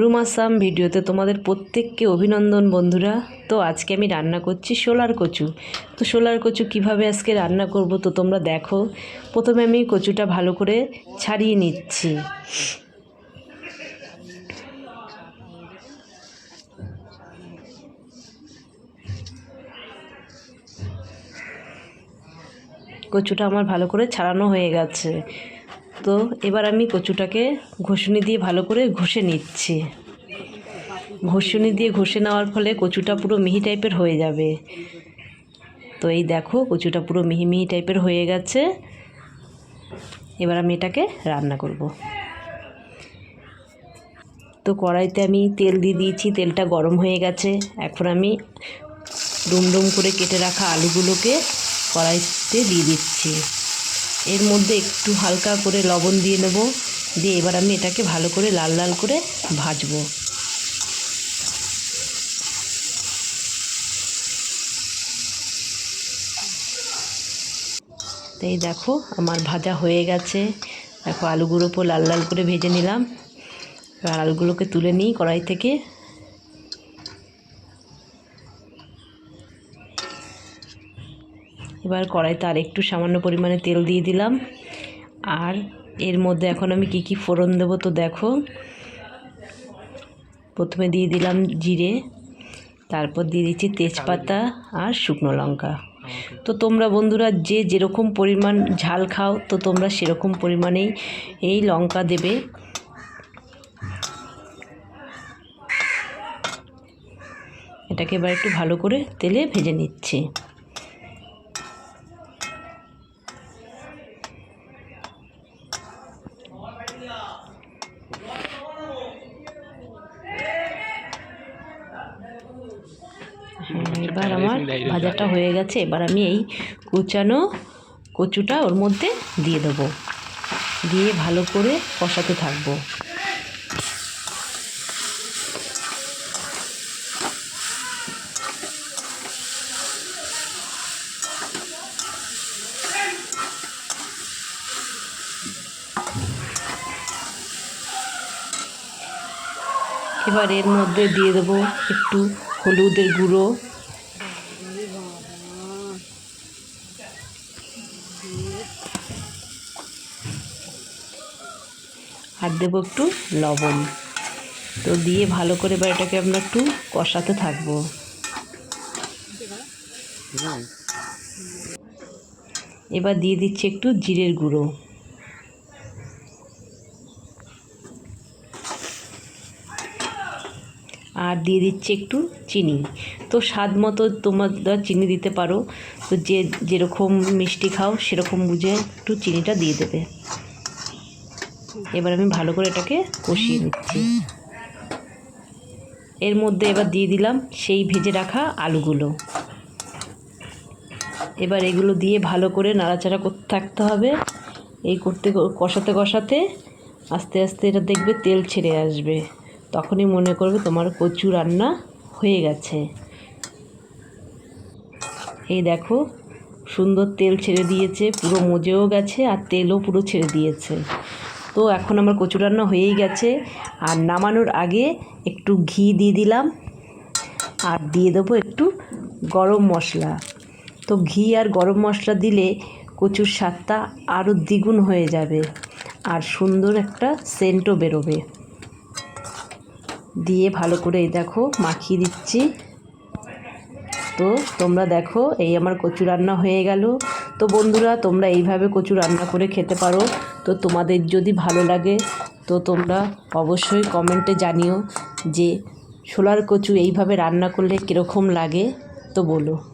রুমাসাম ভিডিওতে তোমাদের প্রত্যেককে অভিনন্দন, বন্ধুরা। তো আজকে আমি রান্না করছি সোলার কচু। তো সোলার কচু কীভাবে আজকে রান্না করব তো তোমরা দেখো। প্রথমে আমি কচুটা ভালো করে ছাড়িয়ে নিচ্ছি। কচুটা আমার ভালো করে ছাড়ানো হয়ে গেছে। তো এবার আমি কচুটাকে ঘষুনি দিয়ে ভালো করে ঘষে নিচ্ছি। ঘষুনি দিয়ে ঘষে নেওয়ার ফলে কচুটা পুরো মিহি টাইপের হয়ে যাবে। তো এই দেখো, কচুটা পুরো মিহি মিহি টাইপের হয়ে গেছে। এবার আমি এটাকে রান্না করব। তো কড়াইতে আমি তেল দিয়ে দিয়েছি, তেলটা গরম হয়ে গেছে। এখন আমি ডুম ডুম করে কেটে রাখা আলুগুলোকে কড়াইতে দিয়ে দিচ্ছি। এর মধ্যে একটু হালকা করে লবণ দিয়ে নেব। দিয়ে এবার আমি এটাকে ভালো করে লাল লাল করে ভাজবো। এই দেখো, আমার ভাজা হয়ে গেছে। দেখো আলুগুলো উপর লাল লাল করে ভেজে নিলাম। এবার আলুগুলোকে তুলে নিই কড়াই থেকে। এবার কড়াইতে আর একটু সামান্য পরিমাণে তেল দিয়ে দিলাম। আর এর মধ্যে এখন আমি কি কি ফোড়ন দেবো তো দেখো। প্রথমে দিয়ে দিলাম জিরে, তারপর দিয়ে দিচ্ছি তেজপাতা আর শুকনো লঙ্কা। তো তোমরা বন্ধুরা যে যেরকম পরিমাণ ঝাল খাও, তো তোমরা সেরকম পরিমাণেই এই লঙ্কা দেবে। এটাকে এবার একটু ভালো করে তেলে ভেজে নিচ্ছি। এবার আমার ভাজাটা হয়ে গেছে এবার আমি এই কুচানো কচুটা ওর মধ্যে দিয়ে দেবো। দিয়ে ভালো করে কষাতে থাকব। এবার এর মধ্যে দিয়ে দেবো একটু হলুদের গুঁড়ো। আর দেবো একটু লবণ। তো দিয়ে ভালো করে এবার এটাকে আমরা একটু কষাতে থাকব। এবার দিয়ে দিচ্ছি একটু জিরের গুঁড়ো। আর দিয়ে দিচ্ছি একটু চিনি। তো স্বাদ মতো তোমরা চিনি দিতে পারো। তো যে যেরকম মিষ্টি খাও সেরকম বুঝে একটু চিনিটা দিয়ে দেবে। এবার আমি ভালো করে এটাকে কষিয়ে নিচ্ছি। এর মধ্যে এবার দিয়ে দিলাম সেই ভেজে রাখা আলুগুলো। এবার এগুলো দিয়ে ভালো করে নাড়াচাড়া করতে থাকতে হবে। এই করতে কষাতে কষাতে আস্তে আস্তে এটা দেখবে তেল ছেড়ে আসবে। তখনই মনে করবে তোমার কচু রান্না হয়ে গেছে। এই দেখো, সুন্দর তেল ছেড়ে দিয়েছে, পুরো মজেও গেছে আর তেলও পুরো ছেড়ে দিয়েছে। তো এখন আমার কচু রান্না হয়েই গেছে। আর নামানোর আগে একটু ঘি দিয়ে দিলাম আর দিয়ে দেবো একটু গরম মশলা। তো ঘি আর গরম মশলা দিলে কচুর স্বাদটা আরও দ্বিগুণ হয়ে যাবে আর সুন্দর একটা সেন্টও বেরোবে। দিয়ে ভালো করে এই দেখো মাখিয়ে দিচ্ছি। তো তোমরা দেখো, এই আমার কচু রান্না হয়ে গেল। তো বন্ধুরা, তোমরা এইভাবে কচু রান্না করে খেতে পারো। তো তোমাদের যদি ভালো লাগে, তো তোমরা অবশ্যই কমেন্টে জানিও যে ছোলার কচু এইভাবে রান্না করলে কীরকম লাগে। তো বলো।